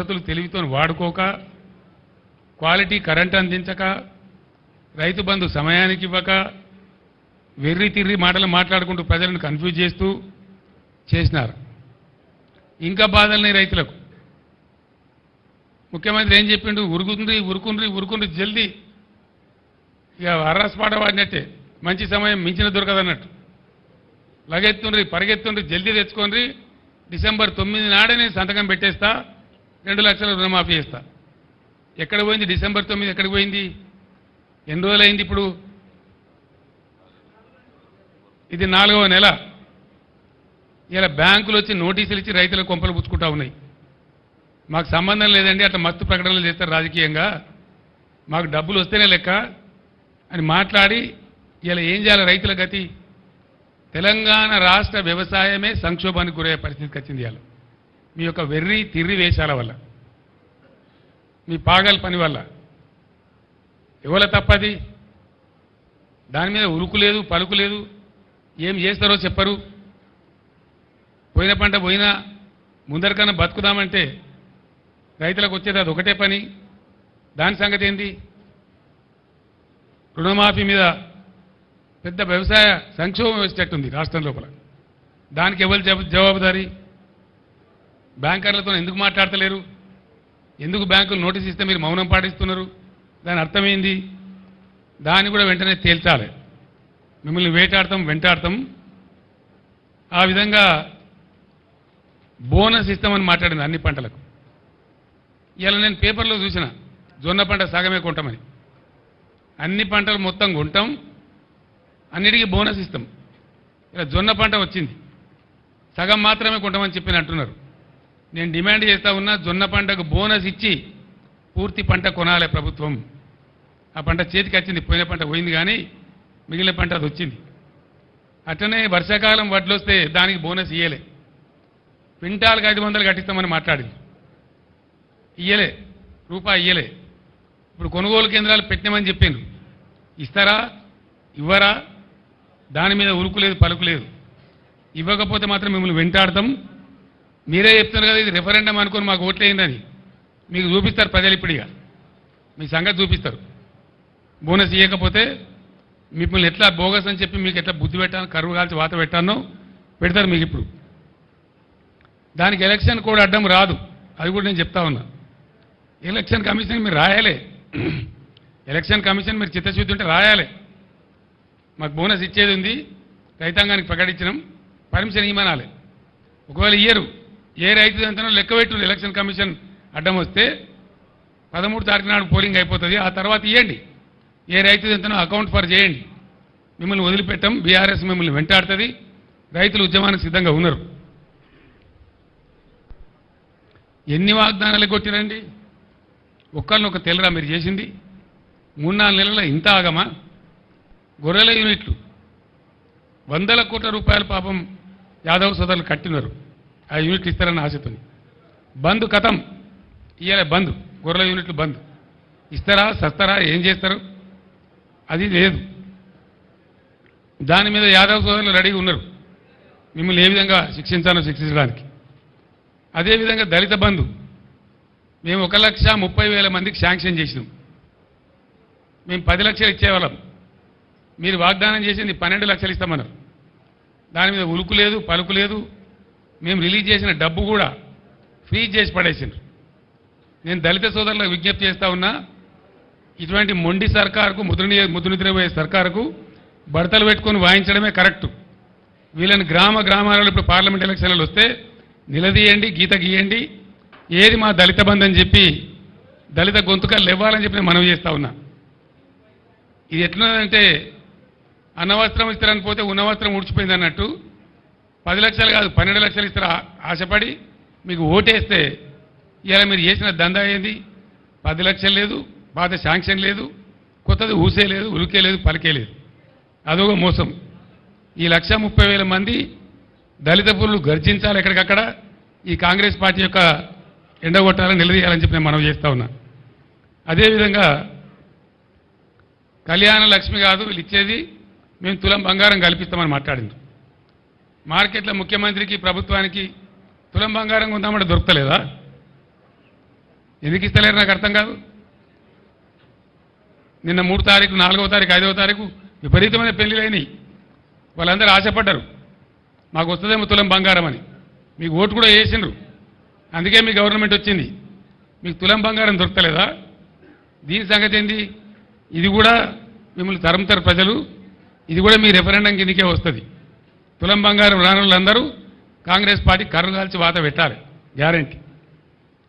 వసతులు తెలివితో వాడుకోక quality current అందించక Rythu Bandhu సమయానికి ఇవ్వక వెర్రి తిర్రి మాటలు మాట్లాడుకుంటూ ప్రజలను కన్ఫ్యూజ్ చేస్తూ చేసినారు. ఇంకా బాధలున్నాయి రైతులకు. ముఖ్యమంత్రి ఏం చెప్పిండు? ఉరుకుండ్రి ఉరుకుండ్రి ఉరుకుండ్రి జల్దీ. ఇక అర్రస్పాట వాడినట్టే మంచి సమయం మించిన దొరకదన్నట్టు. లగెత్తుండ్రి పరిగెత్తుండ్రి జల్దీ తెచ్చుకోండి డిసెంబర్ తొమ్మిది నాడే నేను సంతకం పెట్టేస్తా. రెండు లక్షల రుణమాఫీ ఇస్తా ఎక్కడ పోయింది? డిసెంబర్ తొమ్మిది ఎక్కడికి పోయింది? ఎన్ని రోజులైంది ఇప్పుడు? ఇది నాలుగవ నెల. ఇలా బ్యాంకులు వచ్చి నోటీసులు ఇచ్చి రైతులకు కొంపలు పుచ్చుకుంటా ఉన్నాయి. మాకు సంబంధం లేదండి అట్లా మస్తు ప్రకటనలు చేస్తారు రాజకీయంగా. మాకు డబ్బులు వస్తేనే లెక్క అని మాట్లాడి ఇలా ఏం చేయాలి రైతుల గతి? తెలంగాణ రాష్ట్ర వ్యవసాయమే సంక్షోభానికి గురయ్యే పరిస్థితికి వచ్చింది ఇలా మీ యొక్క వెర్రి తిర్రి వేషాల వల్ల మీ పాగల్ పని వల్ల. ఎవల తప్పది? దాని మీద ఉరుకు లేదు పలుకు లేదు ఏం చేస్తారో చెప్పరు. పోయిన పంట పోయినా ముందరికన్నా బతుకుదామంటే రైతులకు వచ్చేది అది ఒకటే పని. దాని సంగతి ఏంటి రుణమాఫీ మీద పెద్ద వ్యవసాయ సంక్షోభం వచ్చేటట్టుంది రాష్ట్రం లోపల. దానికి ఎవరు జవాబుదారీ? బ్యాంకర్లతో ఎందుకు మాట్లాడతలేరు? ఎందుకు బ్యాంకులు నోటీస్ ఇస్తే మీరు మౌనం పాటిస్తున్నారు? దాని అర్థమైంది? దాన్ని కూడా వెంటనే తేల్చాలి. మిమ్మల్ని వేటాడతాం వెంటాడతాం. ఆ విధంగా బోనస్ ఇస్తామని మాట్లాడింది అన్ని పంటలకు. ఇలా నేను పేపర్లో చూసిన జొన్న పంట సగమే కొంటామని. అన్ని పంటలు మొత్తం కొంటాం అన్నిటికీ బోనస్ ఇస్తాం. ఇలా జొన్న పంట వచ్చింది. సగం మాత్రమే కొంటామని చెప్పి అంటున్నారు నేను డిమాండ్ చేస్తా ఉన్నా జొన్న పంటకు బోనస్ ఇచ్చి పూర్తి పంట కొనాలి ప్రభుత్వం. ఆ పంట చేతికి వచ్చింది పోయిన పంట పోయింది కానీ మిగిలిన పంట అది వచ్చింది. అట్లనే వర్షాకాలం వడ్లు వస్తే దానికి బోనస్ ఇయ్యలే. క్వింటాల్కి ఐదు వందలు కట్టిస్తామని మాట్లాడింది. ఇయ్యలే రూపాయి ఇయ్యలే. ఇప్పుడు కొనుగోలు కేంద్రాలు పెట్టినామని చెప్పాను ఇస్తారా? ఇవ్వరా? దాని మీద ఉరుకు లేదు పలుకు లేదు. ఇవ్వకపోతే మాత్రం మిమ్మల్ని వెంటాడతాం. మీరే చెప్తున్నారు కదా ఇది రిఫరెండం అనుకుని మాకు ఓట్లేయిందని. మీకు చూపిస్తారు ప్రజలు ఇప్పుడిగా మీ సంగతి చూపిస్తారు. బోనస్ ఇవ్వకపోతే మిమ్మల్ని ఎట్లా బోగస్ అని చెప్పి మీకు ఎట్లా బుద్ధి పెట్టాను కరువు కాల్చి వాత పెట్టానో పెడతారు మీకు ఇప్పుడు. దానికి ఎలక్షన్ కూడా అడ్డం రాదు. అది కూడా నేను చెప్తా ఉన్నా. ఎలక్షన్ కమిషన్ మీరు రాయాలి. ఎలక్షన్ కమిషన్ మీరు చిత్తశుద్ధి ఉంటే రాయాలి. మాకు బోనస్ ఇచ్చేది ఉంది. రైతాంగానికి ప్రకటించడం పర్మిషన్ ఇవ్వనాలి ఒకవేళ ఇయ్యరు. ఏ రైతు ఎంతనో లెక్క పెట్టు ఎలక్షన్ కమిషన్ అడ్డం వస్తే పదమూడు తారీఖు నాడు పోలింగ్ అయిపోతుంది. ఆ తర్వాత ఇవ్వండి ఏ రైతు ఎంతనో అకౌంట్ ఫర్ చేయండి. మిమ్మల్ని వదిలిపెట్టం. బీఆర్ఎస్ మిమ్మల్ని వెంటాడుతుంది. రైతులు ఉద్యమానికి సిద్ధంగా ఉన్నారు. ఎన్ని వాగ్దానాలు కొట్టిరండి? ఒక్కరిని ఒక తెల్లరా మీరు చేసింది? మూడు నాలుగు నెలల ఇంత ఆగమా? గొర్రెల యూనిట్లు. వందల కోట్ల రూపాయల పాపం యాదవ్ సోదరులు కట్టినారు. ఆ యూనిట్లు ఇస్తారన్న ఆశతో. బంద్ కథం ఇవాళ బంద్. గొర్రెల యూనిట్లు బంద్. ఇస్తారా సస్తారా ఏం చేస్తారు? అది లేదు. దాని మీద యాదవ్ సోదరులు రెడీగా ఉన్నారు. మిమ్మల్ని ఏ విధంగా శిక్షించాలో శిక్షించడానికి. అదేవిధంగా దళిత బంధు. మేము ఒక లక్ష ముప్పై వేల మందికి శాంక్షన్ చేసినాం. మేము పది లక్షలు ఇచ్చేవాళ్ళం. మీరు వాగ్దానం చేసింది పన్నెండు లక్షలు ఇస్తామన్నారు. దాని మీద ఉలుకు లేదు పలుకు లేదు మేము రిలీజ్ చేసిన డబ్బు కూడా ఫ్రీజ్ చేసి పడేసిండ్రు. నేను దళిత సోదరులకు విజ్ఞప్తి చేస్తా ఉన్నా ఇటువంటి మొండి సర్కారుకు ముద్రని ముద్రనిద్రపోయే సర్కారుకు బడతలు పెట్టుకొని వాయించడమే కరెక్టు. వీళ్ళని గ్రామ గ్రామాలలో ఇప్పుడు పార్లమెంట్ ఎలక్షన్లు వస్తే నిలదీయండి గీత గీయండి ఏది మా దళిత బంధని అని చెప్పి దళిత గొంతుకలు ఇవ్వాలని చెప్పి నేను మనవి చేస్తా ఉన్నా. ఇది ఎట్లున్నదంటే అన్నవస్త్రం ఇస్తారని పోతే ఉన్నవస్త్రం ఉడిచిపోయింది అన్నట్టు పది లక్షలు కాదు పన్నెండు లక్షలు ఇస్తారు? ఆశపడి మీకు ఓటేస్తే ఇలా మీరు చేసిన దందా ఏంది? పది లక్షలు లేదు పాత శాంక్షన్ లేదు కొత్తది ఊసే లేదు ఉలికే లేదు పలికే లేదు. అదొక మోసం. ఈ లక్ష ముప్పై వేల మంది దళిత పురులు గర్జించాలి ఎక్కడికక్కడ ఈ కాంగ్రెస్ పార్టీ యొక్క ఎండగొట్టాలని నిలదీయాలని చెప్పి నేను మనం చేస్తా ఉన్నా. అదేవిధంగా కళ్యాణ లక్ష్మి కాదు వీళ్ళు ఇచ్చేది మేము తులం బంగారం కల్పిస్తామని మాట్లాడింది మార్కెట్లో ముఖ్యమంత్రికి ప్రభుత్వానికి తులం బంగారం కొందామంటే దొరకలేదా ఎందుకు ఇస్తలేరు నాకు అర్థం కాదు. నిన్న మూడు తారీఖు నాలుగవ తారీఖు ఐదవ తారీఖు విపరీతమైన పెళ్ళిళ్ళు వాళ్ళందరూ ఆశపడ్డారు. మాకు వస్తుందేమో తులం బంగారం అని. మీకు ఓటు కూడా వేసిండ్రు. అందుకే మీ గవర్నమెంట్ వచ్చింది. మీకు తులం బంగారం దొరకలేదా దీని సంగతి ఏంది? ఇది కూడా మిమ్మల్ని తరుముతారు ప్రజలు. ఇది కూడా మీ రెఫరెండం కిందకే వస్తుంది. తులం బంగారం రానులందరూ కాంగ్రెస్ పార్టీ కర్రు కాల్చి వాత పెట్టాలి. గ్యారంటీ.